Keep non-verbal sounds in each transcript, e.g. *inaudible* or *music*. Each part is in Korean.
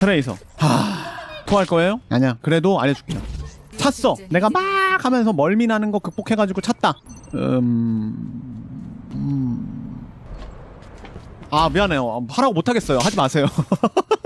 트레이서. 하. 토할 거예요? 아니야. 그래도 알려줄게요. 찼어. 내가 막 하면서 멀미 나는 거 극복해가지고 찼다. 음. 음. 아 미안해요. 하라고 못하겠어요. 하지 마세요. *laughs*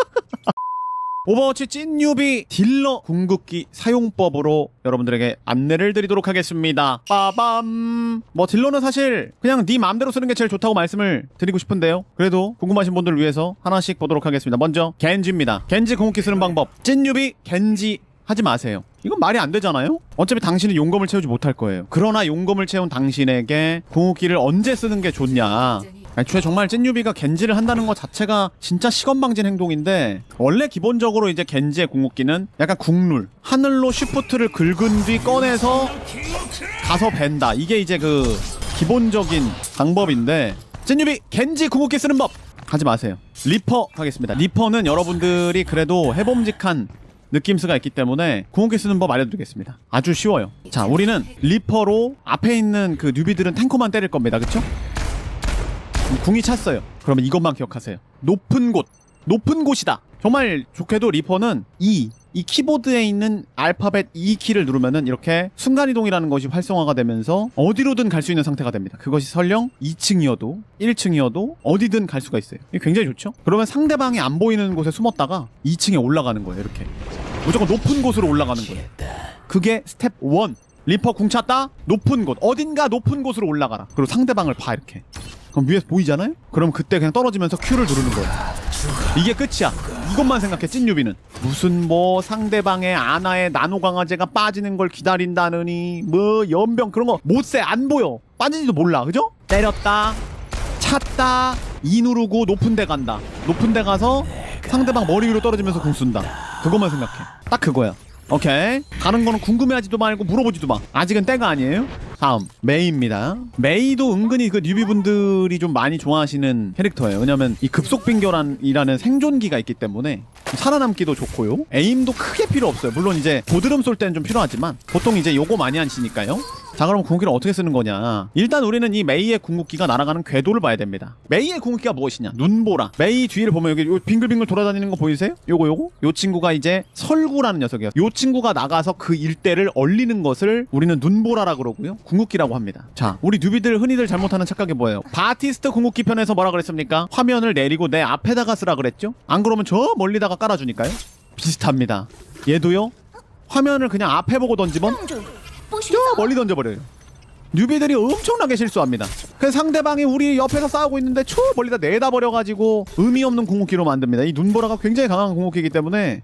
오버워치 찐 뉴비 딜러 궁극기 사용법으로 여러분들에게 안내를 드리도록 하겠습니다. 빠밤. 뭐 딜러는 사실 그냥 네 마음대로 쓰는 게 제일 좋다고 말씀을 드리고 싶은데요. 그래도 궁금하신 분들을 위해서 하나씩 보도록 하겠습니다. 먼저 겐지입니다. 겐지 궁극기 쓰는 방법. 찐 뉴비 겐지 하지 마세요. 이건 말이 안 되잖아요? 어차피 당신은 용검을 채우지 못할 거예요. 그러나 용검을 채운 당신에게 궁극기를 언제 쓰는 게 좋냐. 애초에 정말 찐유비가 겐지를 한다는 것 자체가 진짜 시건방진 행동인데 원래 기본적으로 이제 겐지의 궁극기는 약간 국룰. 하늘로 쉬프트를 긁은 뒤 꺼내서 가서 벤다. 이게 이제 그 기본적인 방법인데 찐유비 겐지 궁극기 쓰는 법! 하지 마세요. 리퍼 하겠습니다. 리퍼는 여러분들이 그래도 해봄직한 느낌스가 있기 때문에 궁극기 쓰는 법 알려드리겠습니다. 아주 쉬워요. 자 우리는 리퍼로 앞에 있는 그 뉴비들은 탱커만 때릴 겁니다. 그쵸? 궁이 찼어요. 그러면 이것만 기억하세요. 높은 곳. 높은 곳이다. 정말 좋게도 리퍼는 E. 이 키보드에 있는 알파벳 E 키를 누르면은 이렇게 순간이동이라는 것이 활성화가 되면서 어디로든 갈 수 있는 상태가 됩니다. 그것이 설령 2층이어도 1층이어도 어디든 갈 수가 있어요. 이게 굉장히 좋죠? 그러면 상대방이 안 보이는 곳에 숨었다가 2층에 올라가는 거예요. 이렇게. 무조건 높은 곳으로 올라가는 거예요. 그게 스텝 1. 리퍼 궁 찼다? 높은 곳. 어딘가 높은 곳으로 올라가라. 그리고 상대방을 봐, 이렇게. 그럼 위에서 보이잖아요? 그럼 그때 그냥 떨어지면서 Q를 누르는 거예요. 이게 끝이야. 이것만 생각해, 찐유비는. 무슨 뭐 상대방의 아나의 나노 강화제가 빠지는 걸 기다린다느니, 뭐 연병 그런 거 못세, 안 보여. 빠진지도 몰라, 그죠? 때렸다, 찼다, 이 누르고 높은 데 간다. 높은 데 가서 상대방 머리 위로 떨어지면서 공 쏜다. 그것만 생각해. 딱 그거야. 오케이. 다른 거는 궁금해하지도 말고 물어보지도 마. 아직은 때가 아니에요. 다음 메이입니다. 메이도 은근히 그 뉴비분들이 좀 많이 좋아하시는 캐릭터예요. 왜냐면 이 급속 빙결이라는 생존기가 있기 때문에 살아남기도 좋고요. 에임도 크게 필요 없어요. 물론 이제 보드름 쏠 때는 좀 필요하지만 보통 이제 요거 많이 하시니까요. 자 그럼 궁극기를 어떻게 쓰는 거냐? 일단 우리는 이 메이의 궁극기가 날아가는 궤도를 봐야 됩니다. 메이의 궁극기가 무엇이냐? 눈보라. 메이 뒤를 보면 여기 요 빙글빙글 돌아다니는 거 보이세요? 요거 요거? 요 친구가 이제 설구라는 녀석이에요. 요 친구가 나가서 그 일대를 얼리는 것을 우리는 눈보라라 그러고요. 궁극기라고 합니다. 자 우리 뉴비들 흔히들 잘못하는 착각이 뭐예요? 바티스트 궁극기 편에서 뭐라 그랬습니까? 화면을 내리고 내 앞에다가 쓰라 그랬죠? 안 그러면 저 멀리다가 깔아주니까요. 비슷합니다. 얘도요? 화면을 그냥 앞에 보고 던지면 저走！ 멀리 던져버려요. 뉴비들이 엄청나게 실수합니다. 그래서 상대방이 우리 옆에서 싸우고 있는데 저 멀리다 내다 버려가지고 의미 없는 궁극기로 만듭니다. 이 눈보라가 굉장히 강한 궁극기이기 때문에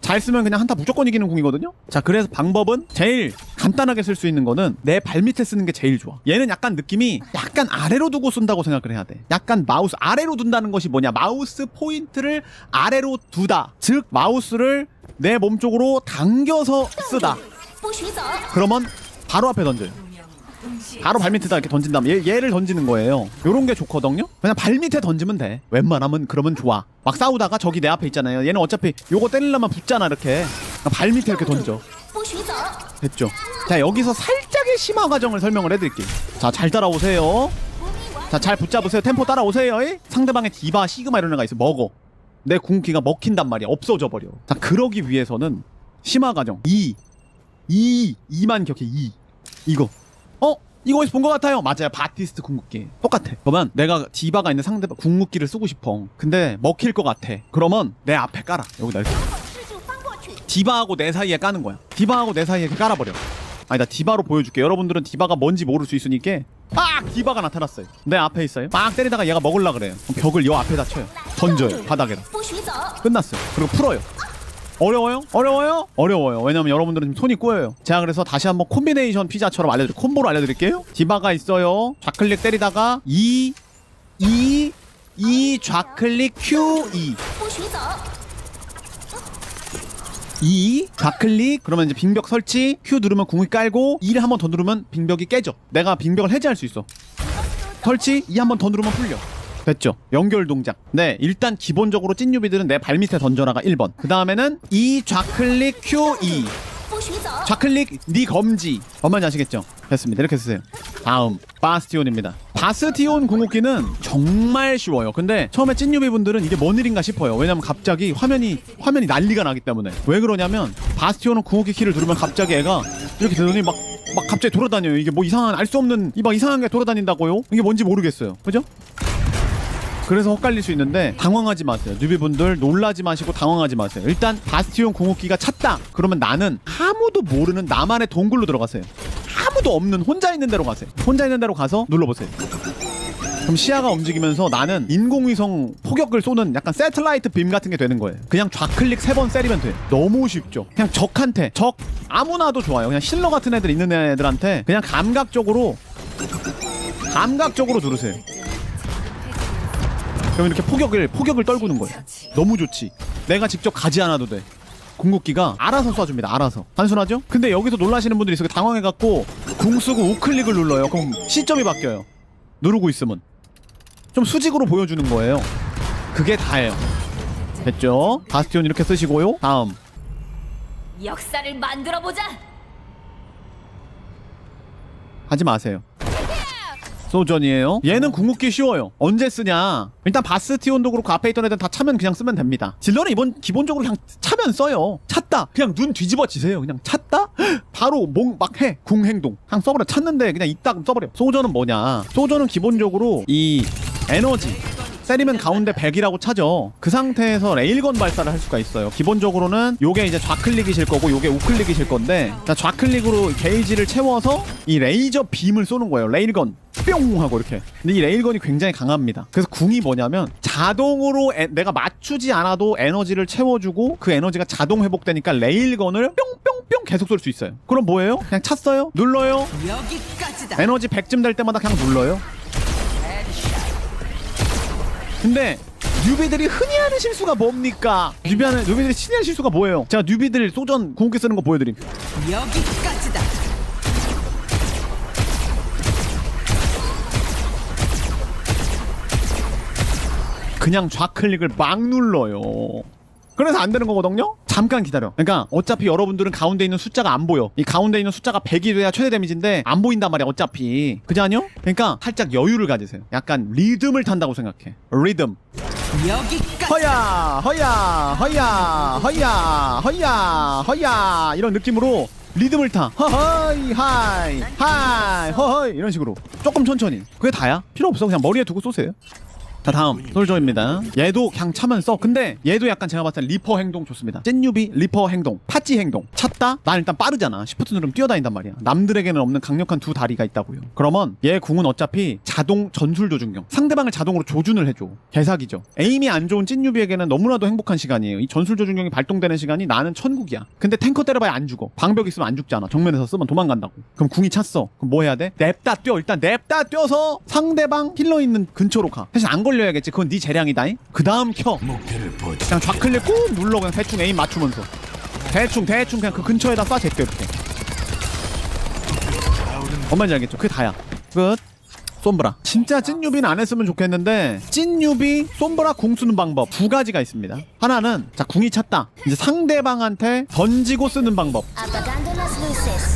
잘 쓰면 그냥 한타 무조건 이기는 궁이거든요. 자, 그래서 방법은 제일 간단하게 쓸 수 있는 거는 내 발밑에 쓰는 게 제일 좋아. 얘는 약간 느낌이 약간 아래로 두고 쏜다고 생각을 해야 돼. 약간 마우스 아래로 둔다는 것이 뭐냐? 마우스 포인트를 아래로 두다. 즉 마우스를 내 몸 쪽으로 당겨서 쓰다. 그러면 바로 앞에 던져요. 바로 발밑에다 이렇게 던진 다음 얘, 얘를 던지는 거예요. 요런 게 좋거든요. 그냥 발밑에 던지면 돼. 웬만하면 그러면 좋아. 막 싸우다가 저기 내 앞에 있잖아요. 얘는 어차피 요거 때리려면 붙잖아 이렇게. 발밑에 이렇게 던져. 됐죠. 자 여기서 살짝의 심화 과정을 설명을 해드릴게요. 자잘 따라오세요. 자잘 붙잡으세요. 템포 따라오세요. 상대방의 디바, 시그마 이런 애가 있어. 먹어. 내 궁기가 먹힌단 말이야. 없어져 버려. 자 그러기 위해서는 심화 과정 2 2 2만 기억해 2 이거. 어? 이거 어디서 본 것 같아요. 맞아요. 바티스트 궁극기. 똑같아. 그러면 내가 디바가 있는 상대방 궁극기를 쓰고 싶어. 근데 먹힐 것 같아. 그러면 내 앞에 깔아. 여기 날 디바하고 내 사이에 까는 거야. 디바하고 내 사이에 깔아버려. 아니 나 디바로 보여줄게. 여러분들은 디바가 뭔지 모를 수 있으니까 빡! 디바가 나타났어요. 내 앞에 있어요. 빡 때리다가 얘가 먹을라 그래요. 그럼 벽을 여 앞에다 쳐요. 던져요. 바닥에다. 끝났어요. 그리고 풀어요. 어려워요? 어려워요? 어려워요. 왜냐면 여러분들은 지금 손이 꼬여요. 제가 그래서 다시 한번 콤비네이션 피자처럼 알려드릴 콤보로 알려드릴게요. 디바가 있어요. 좌클릭 때리다가 E E E 좌클릭 Q E E 좌클릭 그러면 이제 빙벽 설치 Q 누르면 궁이 깔고 E를 한 번 더 누르면 빙벽이 깨져. 내가 빙벽을 해제할 수 있어. 설치 E 한 번 더 누르면 풀려. 됐죠? 연결 동작. 네, 일단 기본적으로 찐유비들은 내 발밑에 던져라가 1번. 그 다음에는 E 좌클릭 Q E. 좌클릭 니 검지 뭔 말인지 아시겠죠? 됐습니다 이렇게 쓰세요 다음 바스티온입니다 바스티온 궁극기는 정말 쉬워요 근데 처음에 찐유비 분들은 이게 뭔 일인가 싶어요 왜냐면 갑자기 화면이 화면이 난리가 나기 때문에 왜 그러냐면 바스티온은 궁극기 키를 누르면 갑자기 애가 이렇게 되더니 막막 갑자기 돌아다녀요 이게 뭐 이상한 알 수 없는 이 막 이상한 게 돌아다닌다고요 이게 뭔지 모르겠어요 그죠? 그래서 헷갈릴 수 있는데 당황하지 마세요. 뉴비분들 놀라지 마시고 당황하지 마세요. 일단 바스티온 궁극기가 찼다. 그러면 나는 아무도 모르는 나만의 동굴로 들어가세요. 아무도 없는 혼자 있는 데로 가세요. 혼자 있는 데로 가서 눌러보세요. 그럼 시야가 움직이면서 나는 인공위성 포격을 쏘는 약간 세틀라이트 빔 같은 게 되는 거예요. 그냥 좌클릭 세 번 때리면 돼. 너무 쉽죠. 그냥 적한테 적 아무나도 좋아요. 그냥 실러 같은 애들 있는 애들한테 그냥 감각적으로 감각적으로 누르세요. 그럼 이렇게 포격을 포격을 떨구는 거예요. 너무 좋지. 내가 직접 가지 않아도 돼. 궁극기가 알아서 쏴줍니다. 알아서. 단순하죠? 근데 여기서 놀라시는 분들이 있어요. 당황해갖고 궁 쓰고 우클릭을 눌러요. 그럼 시점이 바뀌어요. 누르고 있으면 좀 수직으로 보여주는 거예요. 그게 다예요. 됐죠? 바스티온 이렇게 쓰시고요. 다음 역사를 만들어 보자. 하지 마세요. 소전이에요. 얘는 궁극기 쉬워요. 언제 쓰냐? 일단 바스티온도 그렇고 앞에 있던 애들 다 차면 그냥 쓰면 됩니다. 딜러는 이번 기본적으로 그냥 차면 써요. 찼다. 그냥 눈 뒤집어지세요. 그냥 찼다. *gasps* 바로 몽 막 해. 궁 행동. 그냥 써버려. 찼는데 그냥 이따 써버려. 소전은 뭐냐? 소전은 기본적으로 이 에너지. 때리면 가운데 100이라고 차죠. 그 상태에서 레일건 발사를 할 수가 있어요. 기본적으로는 요게 이제 좌클릭이실 거고 요게 우클릭이실 건데 자, 좌클릭으로 게이지를 채워서 이 레이저 빔을 쏘는 거예요. 레일건 뿅 하고 이렇게. 근데 이 레일건이 굉장히 강합니다. 그래서 궁이 뭐냐면 자동으로 에- 내가 맞추지 않아도 에너지를 채워주고 그 에너지가 자동 회복되니까 레일건을 뿅뿅뿅 계속 쏠 수 있어요. 그럼 뭐예요? 그냥 찼어요? 눌러요? 에너지 100쯤 될 때마다 그냥 눌러요. 근데 뉴비들이 흔히 하는 실수가 뭡니까? 뉴비하는 뉴비들이 흔히 하는 실수가 뭐예요? 제가 뉴비들 소전 궁극기 쓰는 거 보여드림. 여기까지다. 그냥 좌클릭을 막 눌러요. 그래서 안 되는 거거든요? 잠깐 기다려. 그러니까 어차피 여러분들은 가운데 있는 숫자가 안 보여. 이 가운데 있는 숫자가 100이 돼야 최대 데미지인데 안 보인단 말이야, 어차피. 그지 아니요? 그러니까 살짝 여유를 가지세요. 약간 리듬을 탄다고 생각해. 리듬. 여기까지. 허야 허야 허야 허야 허야 허야 이런 느낌으로 리듬을 타 허허이 하이 하이 허허이 이런 식으로 조금 천천히 그게 다야 필요 없어 그냥 머리에 두고 쏘세요 자 다음 솔저입니다. 얘도 그냥 차면 써. 근데 얘도 약간 제가 봤을 때 리퍼 행동 좋습니다. 찐유비 리퍼 행동 파찌 행동. 찼다? 난 일단 빠르잖아. 시프트 누르면 뛰어다닌단 말이야. 남들에게는 없는 강력한 두 다리가 있다고요. 그러면 얘 궁은 어차피 자동 전술 조준경. 상대방을 자동으로 조준을 해줘. 개사기죠. 에임이 안 좋은 찐유비에게는 너무나도 행복한 시간이에요. 이 전술 조준경이 발동되는 시간이 나는 천국이야. 근데 탱커 때려봐야 안 죽어. 방벽 있으면 안 죽잖아. 정면에서 쓰면 도망간다고. 그럼 궁이 찼어. 그럼 뭐 해야 돼? 냅다 뛰어. 일단 냅다 뛰어서 상대방 힐러 있는 근처로 가. 사실 안 걸 려야겠지. 그건 네 재량이다잉. 그 다음 켜. 그냥 좌클릭 꾹 눌러 그냥 대충 에임 맞추면서. 대충 대충 그냥 그 근처에다 쏴 제껴 이렇게. 뭔 말인지 알겠죠? 그게 다야. 끝. 솜브라. 진짜 찐유비는 안 했으면 좋겠는데 찐유비 솜브라 궁 쓰는 방법 두 가지가 있습니다. 하나는 자 궁이 찼다. 이제 상대방한테 던지고 쓰는 방법.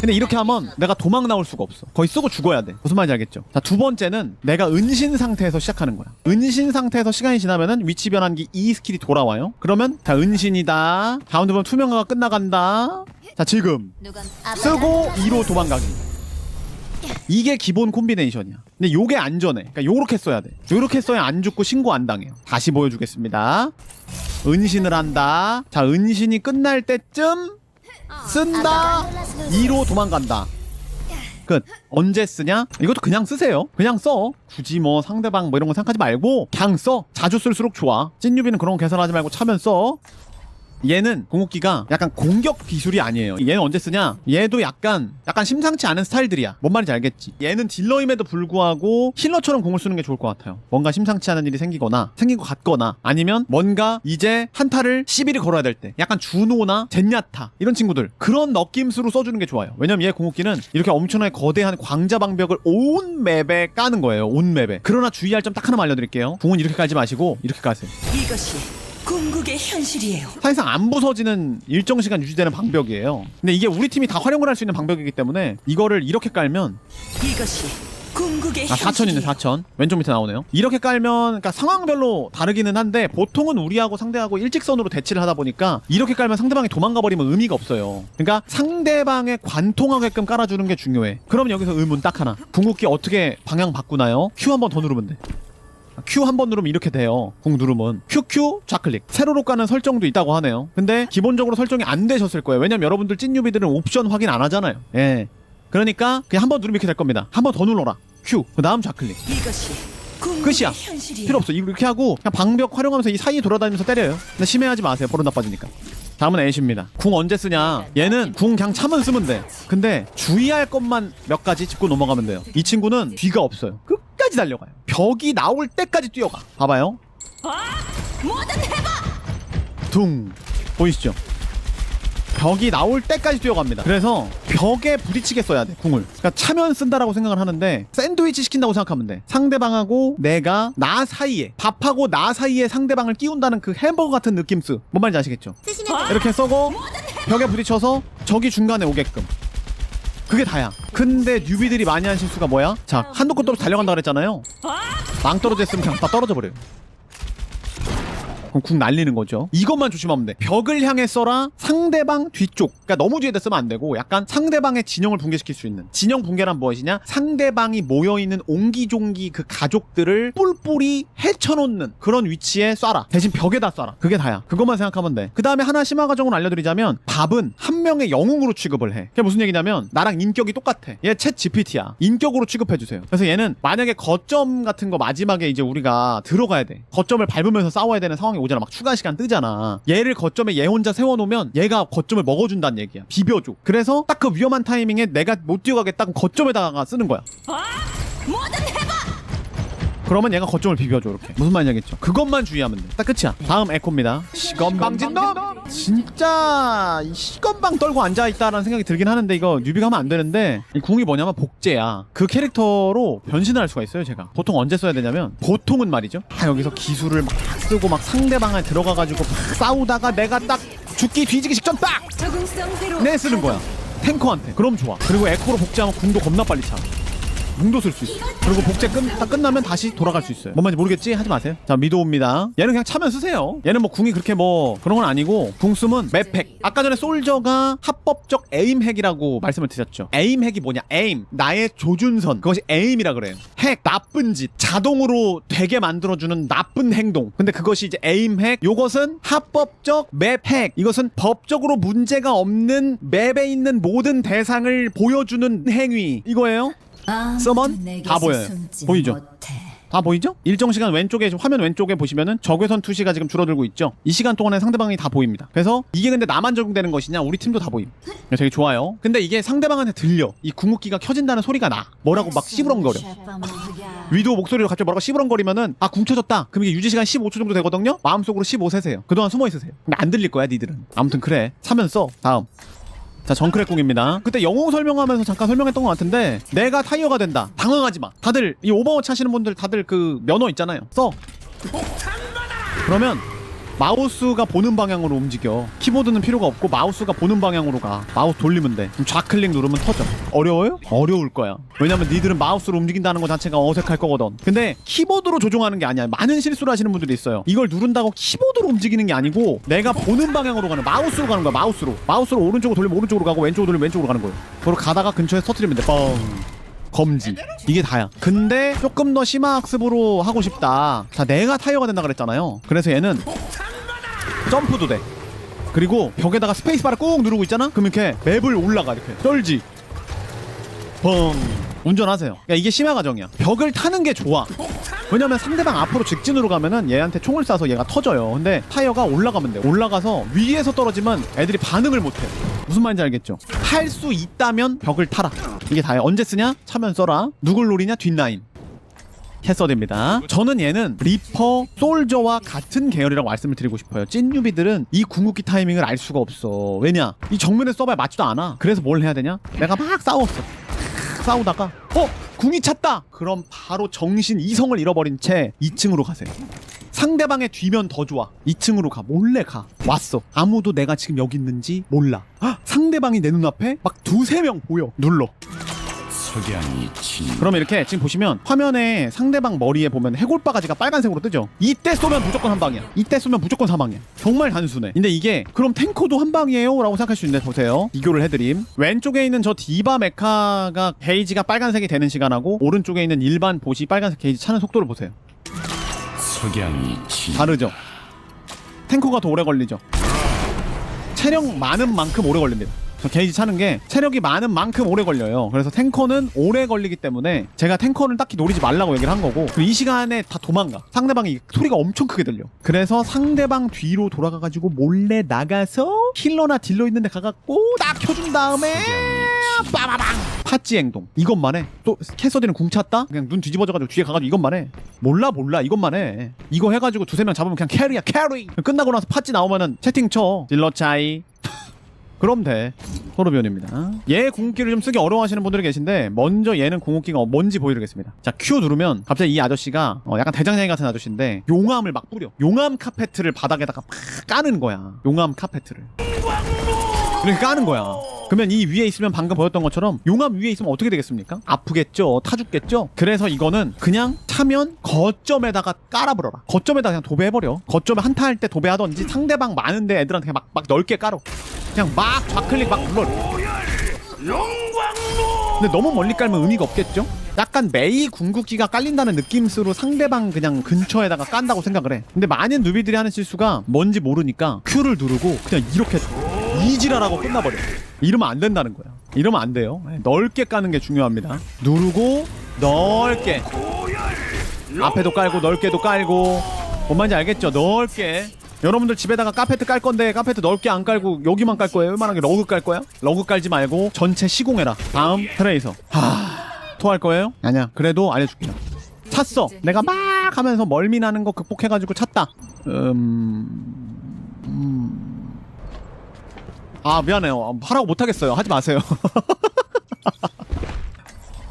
근데 이렇게 하면 내가 도망 나올 수가 없어. 거의 쓰고 죽어야 돼. 무슨 말인지 알겠죠? 자, 두 번째는 내가 은신 상태에서 시작하는 거야. 은신 상태에서 시간이 지나면은 위치 변환기 E 스킬이 돌아와요. 그러면 자, 은신이다. 가운데 보면 투명화가 끝나간다. 자, 지금 쓰고 2로 도망가기. 이게 기본 콤비네이션이야. 근데 요게 안전해. 그러니까 요렇게 써야 돼. 요렇게 써야 안 죽고 신고 안 당해요. 다시 보여주겠습니다. 은신을 한다. 자, 은신이 끝날 때쯤 쓴다. 2로 도망간다. 끝. 언제 쓰냐? 이것도 그냥 쓰세요. 그냥 써. 굳이 뭐 상대방 뭐 이런 거 생각하지 말고 그냥 써. 자주 쓸수록 좋아. 찐유비는 그런 거 계산하지 말고 차면 써. 얘는 궁극기가 약간 공격 기술이 아니에요. 얘는 언제 쓰냐? 얘도 약간 약간 심상치 않은 스타일들이야. 뭔 말인지 알겠지? 얘는 딜러임에도 불구하고 힐러처럼 공을 쓰는 게 좋을 것 같아요. 뭔가 심상치 않은 일이 생기거나 생긴 것 같거나 아니면 뭔가 이제 한타를 시비를 걸어야 될 때 약간 준호나 젠야타 이런 친구들 그런 느낌수로 써주는 게 좋아요. 왜냐면 얘 궁극기는 이렇게 엄청나게 거대한 광자 방벽을 온 맵에 까는 거예요. 온 맵에. 그러나 주의할 점 딱 하나만 알려드릴게요. 궁은 이렇게 깔지 마시고 이렇게 까세요. 이것이 궁극의 현실이에요. 사실상 안 부서지는 일정 시간 유지되는 방벽이에요. 근데 이게 우리 팀이 다 활용을 할 수 있는 방벽이기 때문에 이거를 이렇게 깔면 이것이 궁극의 아 4천 있네 현실이에요. 4천 왼쪽 밑에 나오네요. 이렇게 깔면 그러니까 상황별로 다르기는 한데 보통은 우리하고 상대하고 일직선으로 대치를 하다 보니까 이렇게 깔면 상대방이 도망가 버리면 의미가 없어요. 그러니까 상대방에 관통하게끔 깔아주는 게 중요해. 그럼 여기서 의문 딱 하나. 궁극기 어떻게 방향 바꾸나요? Q 한 번 더 누르면 돼. Q 한 번 누르면 이렇게 돼요. 궁 누르면 QQ 좌클릭. 세로로 까는 설정도 있다고 하네요. 근데 기본적으로 설정이 안 되셨을 거예요. 왜냐면 여러분들 찐유비들은 옵션 확인 안 하잖아요. 예. 그러니까 그냥 한 번 누르면 이렇게 될 겁니다. 한 번 더 눌러라. Q. 그 다음 좌클릭. 끝이야. 필요 없어. 이렇게 하고 그냥 방벽 활용하면서 이 사이에 돌아다니면서 때려요. 근데 심해하지 마세요. 버릇 나빠지니까. 다음은 애쉬입니다. 궁 언제 쓰냐? 얘는 궁 그냥 차면 쓰면 돼. 근데 주의할 것만 몇 가지 짚고 넘어가면 돼요. 이 친구는 뒤가 없어요. 끝 까지 달려가요. 벽이 나올 때까지 뛰어가. 봐봐요. 둥 보이시죠? 벽이 나올 때까지 뛰어갑니다. 그래서 벽에 부딪히게 써야 돼 궁을. 그러니까 차면 쓴다라고 생각을 하는데 샌드위치 시킨다고 생각하면 돼. 상대방하고 내가 나 사이에 밥하고 나 사이에 상대방을 끼운다는 그 햄버거 같은 느낌스. 뭔 말인지 아시겠죠? 이렇게 써고 벽에 부딪혀서 적이 중간에 오게끔. 그게 다야. 근데 뉴비들이 많이 하는 실수가 뭐야? 자, 한도 끝 떨어져 달려간다 그랬잖아요. 망 떨어져 있으면 그냥 다 떨어져 버려요. 그럼 궁 날리는 거죠. 이것만 조심하면 돼. 벽을 향해 써라. 상대방 뒤쪽. 그러니까 너무 뒤에다 쓰면 안 되고 약간 상대방의 진영을 붕괴시킬 수 있는. 진영 붕괴란 무엇이냐? 상대방이 모여 있는 옹기종기 그 가족들을 뿔뿔이 헤쳐놓는 그런 위치에 쏴라. 대신 벽에다 쏴라. 그게 다야. 그것만 생각하면 돼. 그 다음에 하나 심화 과정을 알려드리자면 밥은 한 명의 영웅으로 취급을 해. 그게 무슨 얘기냐면 나랑 인격이 똑같아. 얘 챗 GPT야. 인격으로 취급해 주세요. 그래서 얘는 만약에 거점 같은 거 마지막에 이제 우리가 들어가야 돼. 거점을 밟으면서 싸워야 되는 상황이 오잖아. 막 추가 시간 뜨잖아. 얘를 거점에 얘 혼자 세워놓으면 얘가 거점을 먹어준다는 얘기야. 비벼줘. 그래서 딱 그 위험한 타이밍에 내가 못 뛰어가겠다. 그럼 거점에다가 쓰는 거야. 그러면 얘가 거점을 비벼줘 이렇게. 무슨 말인지 알겠죠. 그것만 주의하면 돼딱 끝이야. 다음 에코입니다. 시건방진 놈 진짜 이 시건방 떨고 앉아있다라는 생각이 들긴 하는데 이거 뉴비가 하면 안 되는데 이 궁이 뭐냐면 복제야. 그 캐릭터로 변신을 할 수가 있어요 제가. 보통 언제 써야 되냐면 보통은 말이죠. 다 여기서 기술을 막 쓰고 막 상대방에 들어가가지고 막 싸우다가 내가 딱 죽기 뒤지기 직전 딱! 내 쓰는 거야. 탱커한테. 그럼 좋아. 그리고 에코로 복제하면 궁도 겁나 빨리 차 궁도 쓸 수 있어 그리고 복제 끝, 다 끝나면 다시 돌아갈 수 있어요. 뭔 말인지 모르겠지? 하지 마세요. 자 미도우입니다. 얘는 그냥 차면 쓰세요. 얘는 뭐 궁이 그렇게 뭐 그런 건 아니고 궁 쓰면 맵핵 아까 전에 솔저가 합법적 에임 핵이라고 말씀을 드렸죠. 에임 핵이 뭐냐? 에임. 나의 조준선. 그것이 에임이라 그래요. 핵 나쁜 짓. 자동으로 되게 만들어주는 나쁜 행동. 근데 그것이 이제 에임 핵. 요것은 합법적 맵핵. 이것은 법적으로 문제가 없는 맵에 있는 모든 대상을 보여주는 행위. 이거예요 서먼 다 보여요. 보이죠? 다 보이죠? 일정 시간 왼쪽에 지금 화면 왼쪽에 보시면은 적외선 투시가 지금 줄어들고 있죠. 이 시간 동안에 상대방이 다 보입니다. 그래서 이게 근데 나만 적용되는 것이냐? 우리 팀도 다 보임. 그래서 되게 좋아요. 근데 이게 상대방한테 들려. 이 궁극기가 켜진다는 소리가 나. 뭐라고 막 씨부렁거려. 위도 목소리로 갑자기 뭐라고 씨부렁거리면은 아궁 켜졌다. 그럼 이게 유지 시간 15초 정도 되거든요. 마음속으로 15 세세요. 그동안 숨어 있으세요. 근데 안 들릴 거야, 니들은. 아무튼 그래. 사면서 다음. 자, 정크랙 궁입니다. 그때 영웅 설명하면서 잠깐 설명했던 것 같은데 내가 타이어가 된다. 당황하지 마. 다들 이 오버워치 하시는 분들 다들 그 면허 있잖아요. 써. 그러면 마우스가 보는 방향으로 움직여. 키보드는 필요가 없고 마우스가 보는 방향으로 가. 마우스 돌리면 돼. 그럼 좌클릭 누르면 터져. 어려워요? 어려울 거야. 왜냐면 니들은 마우스로 움직인다는 것 자체가 어색할 거거든. 근데 키보드로 조종하는 게 아니야. 많은 실수를 하시는 분들이 있어요. 이걸 누른다고 키보드로 움직이는 게 아니고 내가 보는 방향으로 가는 마우스로 가는 거야. 마우스로. 마우스로 오른쪽으로 돌리면 오른쪽으로 가고 왼쪽으로 돌리면 왼쪽으로 가는 거예요. 그리고 가다가 근처에 터트리면 돼. 뻥. 검지. 이게 다야. 근데 조금 더 심화 학습으로 하고 싶다. 자 내가 타이어가 된다 그랬잖아요. 그래서 얘는 점프도 돼. 그리고 벽에다가 스페이스바를 꾹 누르고 있잖아? 그럼 이렇게 맵을 올라가 이렇게. 떨지. 뻥 운전하세요. 그러니까 이게 심화 과정이야. 벽을 타는 게 좋아. 왜냐면 상대방 앞으로 직진으로 가면은 얘한테 총을 쏴서 얘가 터져요. 근데 타이어가 올라가면 돼. 올라가서 위에서 떨어지면 애들이 반응을 못해 무슨 말인지 알겠죠 할 수 있다면 벽을 타라 이게 다야 언제 쓰냐 차면 써라 누굴 노리냐 뒷라인 캐서드입니다. 저는 얘는 리퍼, 솔저와 같은 계열이라고 말씀을 드리고 싶어요. 찐 뉴비들은 이 궁극기 타이밍을 알 수가 없어. 왜냐? 이 정면에 써봐야 맞지도 않아. 그래서 뭘 해야 되냐? 내가 막 싸웠어. 싸우다가 어? 궁이 찼다! 그럼 바로 정신 이성을 잃어버린 채 2층으로 가세요. 상대방의 뒤면 더 좋아. 2층으로 가. 몰래 가. 왔어. 아무도 내가 지금 여기 있는지 몰라. 헉, 상대방이 내 눈앞에 막 두세 명 보여. 눌러. 석양이 진 그러면 이렇게 지금 보시면 화면에 상대방 머리에 보면 해골 바가지가 빨간색으로 뜨죠? 이때 쏘면 무조건 한 방이야. 이때 쏘면 무조건 사망이야. 정말 단순해. 근데 이게 그럼 탱커도 한 방이에요? 라고 생각할 수 있는데 보세요. 비교를 해드림. 왼쪽에 있는 저 디바 메카가 게이지가 빨간색이 되는 시간하고 오른쪽에 있는 일반 보시 빨간색 게이지 차는 속도를 보세요 석양이 진 다르죠. 탱커가 더 오래 걸리죠. 체력 많은 만큼 오래 걸립니다. 저 게이지 차는 게 체력이 많은 만큼 오래 걸려요. 그래서 탱커는 오래 걸리기 때문에 제가 탱커를 딱히 노리지 말라고 얘기를 한 거고 이 시간에 다 도망가. 상대방이 소리가 엄청 크게 들려. 그래서 상대방 뒤로 돌아가가지고 몰래 나가서 힐러나 딜러 있는 데 가갖고 딱 켜준 다음에 빠바방 팥지 행동. 이것만 해또 캐서디는 궁 찼다? 그냥 눈 뒤집어져가지고 뒤에 가가지고 이것만 해 몰라 몰라. 이것만 해 이거 해가지고 두세 명 잡으면 그냥 캐리야 캐리. 끝나고 나서 팥지 나오면은 채팅 쳐. 딜러 차이. *laughs* 그럼 돼. 소르비온입니다. 얘 궁극기를 좀 쓰기 어려워하시는 분들이 계신데 먼저 얘는 궁극기가 뭔지 보여드리겠습니다. 자 Q 누르면 갑자기 이 아저씨가 어, 약간 대장장이 같은 아저씨인데 용암을 막 뿌려. 용암 카페트를 바닥에다가 막 까는 거야. 용암 카페트를 이렇게 까는 거야. 그러면 이 위에 있으면 방금 보였던 것처럼 용암 위에 있으면 어떻게 되겠습니까? 아프겠죠? 타 죽겠죠? 그래서 이거는 그냥 차면 거점에다가 깔아버려라. 거점에다가 그냥 도배해버려. 거점에 한타 할 때 도배하던지 상대방 많은데 애들한테 막, 막 넓게 깔어. 그냥 막 좌클릭 막 눌러. 근데 너무 멀리 깔면 의미가 없겠죠? 약간 메이 궁극기가 깔린다는 느낌으로 상대방 그냥 근처에다가 깐다고 생각을 해. 근데 많은 누비들이 하는 실수가 뭔지 모르니까 Q를 누르고 그냥 이렇게 이지랄하고 끝나버려. 이러면 안 된다는 거야. 이러면 안 돼요. 네, 넓게 까는 게 중요합니다. 누르고 넓게. 앞에도 깔고 넓게도 깔고. 뭔 말인지 알겠죠? 넓게. 여러분들 집에다가 카페트 깔 건데 카페트 넓게 안 깔고 여기만 깔 거예요? 웬만하게 러그 깔 거야? 러그 깔지 말고 전체 시공해라. 다음 트레이서. 하... 토할 거예요? 아니야. 그래도 알려줄게요. 찼어. 내가 막 하면서 멀미 나는 거 극복해가지고 찼다. 음... 음... 아 미안해요. 하라고 못하겠어요. 하지 마세요. *laughs*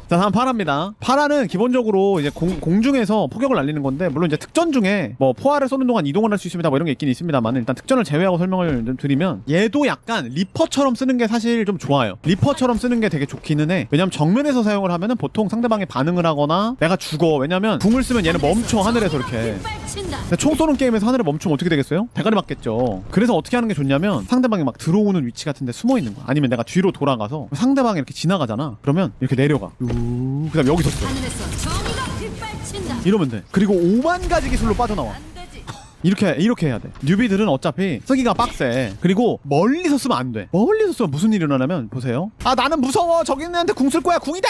자 다음 파라입니다 파라는 기본적으로 이제 공, 공중에서 포격을 날리는 건데 물론 이제 특전 중에 뭐 포화를 쏘는 동안 이동을 할 수 있습니다 뭐 이런 게 있긴 있습니다만 일단 특전을 제외하고 설명을 좀 드리면 얘도 약간 리퍼처럼 쓰는 게 사실 좀 좋아요 리퍼처럼 쓰는 게 되게 좋기는 해 왜냐면 정면에서 사용을 하면은 보통 상대방이 반응을 하거나 내가 죽어 왜냐면 궁을 쓰면 얘는 멈춰 하늘에서 이렇게. 근데 총 쏘는 게임에서 하늘에 멈추면 어떻게 되겠어요? 대가리 맞겠죠. 그래서 어떻게 하는 게 좋냐면 상대방이 막 들어오는 위치 같은데 숨어 있는 거야. 아니면 내가 뒤로 돌아가서 상대방이 이렇게 지나가잖아. 그러면 이렇게 내려가. 우, 그다음 여기서 써. 하늘에서 정의가 빗발친다. 이러면 돼. 그리고 5만 가지 기술로 빠져나와. 이렇게 이렇게 해야 돼. 뉴비들은 어차피 쓰기가 빡세. 그리고 멀리서 쓰면 안 돼. 멀리서 쓰면 무슨 일이 일어나면 보세요. 아 나는 무서워. 저기 있는 애한테 궁 쓸 거야. 궁이다.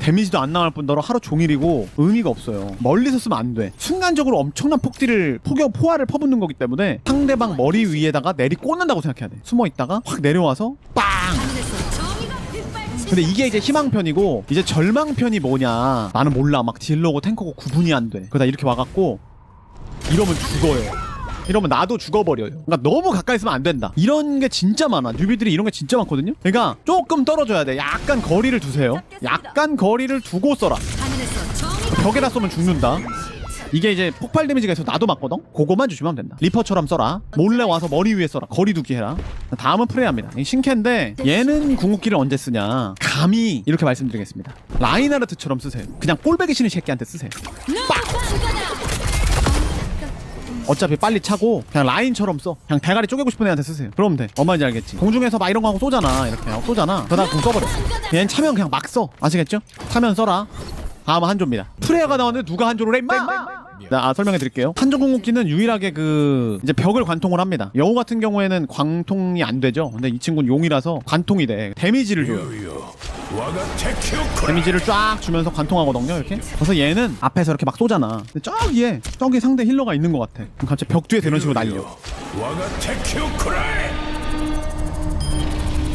데미지도 안 나갈 뿐더러 하루 종일이고 의미가 없어요. 멀리서 쓰면 안 돼. 순간적으로 엄청난 폭딜을 포격 포화를 퍼붓는 거기 때문에 상대방 머리 위에다가 내리 꽂는다고 생각해야 돼. 숨어 있다가 확 내려와서 빵. 근데 이게 이제 희망편이고 이제 절망편이 뭐냐? 나는 몰라. 막 딜러고 탱커고 구분이 안 돼. 그러다 이렇게 와갖고 이러면 죽어요. 이러면 나도 죽어버려요. 그러니까 너무 가까이 있으면 안 된다. 이런 게 진짜 많아. 뉴비들이 이런 게 진짜 많거든요. 그러니까 조금 떨어져야 돼. 약간 거리를 두세요. 약간 거리를 두고 써라. 벽에다 쏘면 죽는다. 이게 이제 폭발 데미지가 있어서 나도 맞거든? 그거만 주시면 된다. 리퍼처럼 써라. 몰래 와서 머리 위에 써라. 거리 두기 해라. 다음은 프레야입니다. 이 신캐인데 얘는 궁극기를 언제 쓰냐. 감히 이렇게 말씀드리겠습니다. 라인하르트처럼 쓰세요. 그냥 꼴배기 싫은 새끼한테 쓰세요. 어차피 빨리 차고 그냥 라인처럼 써. 그냥 대가리 쪼개고 싶은 애한테 쓰세요. 그러면 돼. 엄마인지 알겠지? 공중에서 막 이런 거 하고 쏘잖아. 이렇게 하고 쏘잖아. 그러다 궁 써버려. 얘는 차면 그냥 막 써. 아시겠죠? 차면 써라. 다음은 한조입니다. 프레야가 나왔는데 누가 한조를 해 임마? 자, 아, 설명해 드릴게요. 한조 궁극기는 유일하게 그 이제 벽을 관통을 합니다. 여우 같은 경우에는 관통이 안 되죠. 근데 이 친구는 용이라서 관통이 돼. 데미지를 줘요. 데미지를 쫙 주면서 관통하거든요 이렇게 그래서 얘는 앞에서 이렇게 막 쏘잖아 근데 저기에 저기 상대 힐러가 있는 것 같아 그럼 갑자기 벽 뒤에서 이런 식으로 날려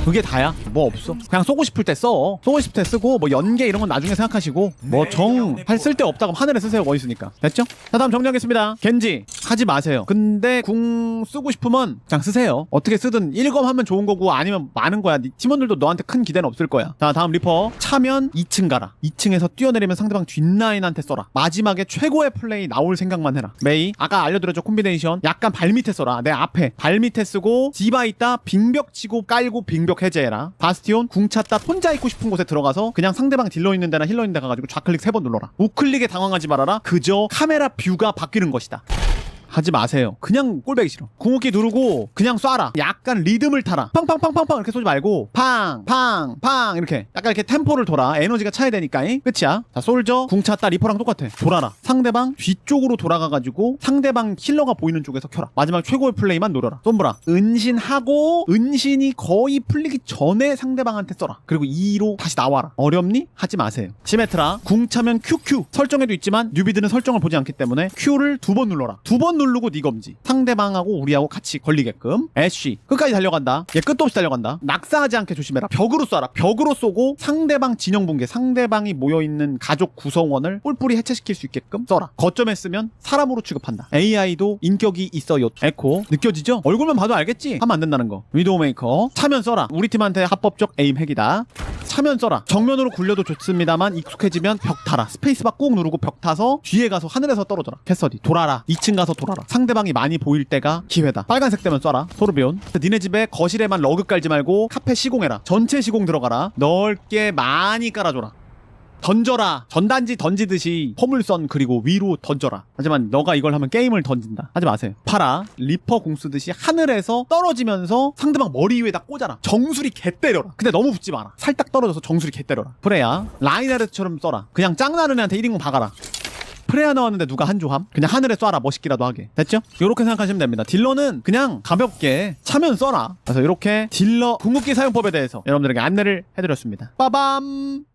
그게 다야? 뭐 없어. 그냥 쏘고 싶을 때 써. 쏘고 싶을 때 쓰고 뭐 연계 이런 건 나중에 생각하시고 뭐 정 할 쓸데 없다고 하늘에 쓰세요 뭐 있으니까. 됐죠? 자 다음 정리하겠습니다. 겐지 하지 마세요. 근데 궁 쓰고 싶으면 그냥 쓰세요. 어떻게 쓰든 1검 하면 좋은 거고 아니면 많은 거야. 네 팀원들도 너한테 큰 기대는 없을 거야. 자 다음 리퍼. 차면 2층 가라. 2층에서 뛰어내리면 상대방 뒷라인한테 써라. 마지막에 최고의 플레이 나올 생각만 해라. 메이 아까 알려드렸죠 콤비네이션? 약간 발밑에 써라. 내 앞에. 발밑에 쓰고 디바 있다 빙벽 치고 깔고 빙벽 해제해라. 바스티온 궁 찼다 혼자 있고 싶은 곳에 들어가서 그냥 상대방 딜러 있는 데나 힐러 있는 데 가가지고 좌클릭 세 번 눌러라. 우클릭에 당황하지 말아라. 그저 카메라 뷰가 바뀌는 것이다 하지 마세요. 그냥 꼴배기 싫어. 궁극기 누르고 그냥 쏴라. 약간 리듬을 타라. 팡팡팡팡팡 이렇게 쏘지 말고 팡, 팡, 팡 이렇게 약간 이렇게 템포를 돌아. 에너지가 차야 되니까. 잉? 끝이야. 자, 솔저 궁 찼다 리퍼랑 똑같아. 돌아라. 상대방 뒤쪽으로 돌아가가지고 상대방 힐러가 보이는 쪽에서 켜라. 마지막 최고의 플레이만 노려라. 솜브라. 은신하고 은신이 거의 풀리기 전에 상대방한테 써라. 그리고 2로 다시 나와라. 어렵니? 하지 마세요. 시메트라. 궁 차면 QQ. 설정에도 있지만 뉴비들은 설정을 보지 않기 때문에 Q를 두 번 눌러라. 두번 누르고 네 검지. 상대방하고 우리하고 같이 걸리게끔. 애쉬. 끝까지 달려간다. 얘 끝도 없이 달려간다. 낙사하지 않게 조심해라. 벽으로 쏴라. 벽으로 쏘고 상대방 진영 붕괴. 상대방이 모여있는 가족 구성원을 뿔뿔이 해체시킬 수 있게끔 써라. 거점에 쓰면 사람으로 취급한다. AI도 인격이 있어요. 에코. 느껴지죠? 얼굴만 봐도 알겠지? 하면 안 된다는 거. 위도우 메이커. 차면 써라. 우리 팀한테 합법적 에임 핵이다. 차면 써라. 정면으로 굴려도 좋습니다만 익숙해지면 벽 타라. 스페이스바 꾹 누르고 벽 타서 뒤에 가서 하늘에서 떨어져라. 캐서디 돌아라. 2층 가서 돌아 라. 상대방이 많이 보일 때가 기회다. 빨간색 되면 쏴라. 토르비온. 니네 집에 거실에만 러그 깔지 말고 카페 시공해라. 전체 시공 들어가라. 넓게 많이 깔아줘라. 던져라. 전단지 던지듯이 포물선 그리고 위로 던져라. 하지만 너가 이걸 하면 게임을 던진다. 하지 마세요. 파라. 리퍼 공 쓰듯이 하늘에서 떨어지면서 상대방 머리 위에다 꽂아라. 정수리 개 때려라. 근데 너무 붙지 마라. 살짝 떨어져서 정수리 개 때려라. 프레야. 라이나르트처럼 써라. 그냥 짱나는 애한테 1인공 박아라. 프레야 나왔는데 누가 한 조함? 그냥 하늘에 쏴라 멋있기라도 하게. 됐죠? 이렇게 생각하시면 됩니다. 딜러는 그냥 가볍게 차면 써라. 그래서 이렇게 딜러 궁극기 사용법에 대해서 여러분들에게 안내를 해드렸습니다. 빠밤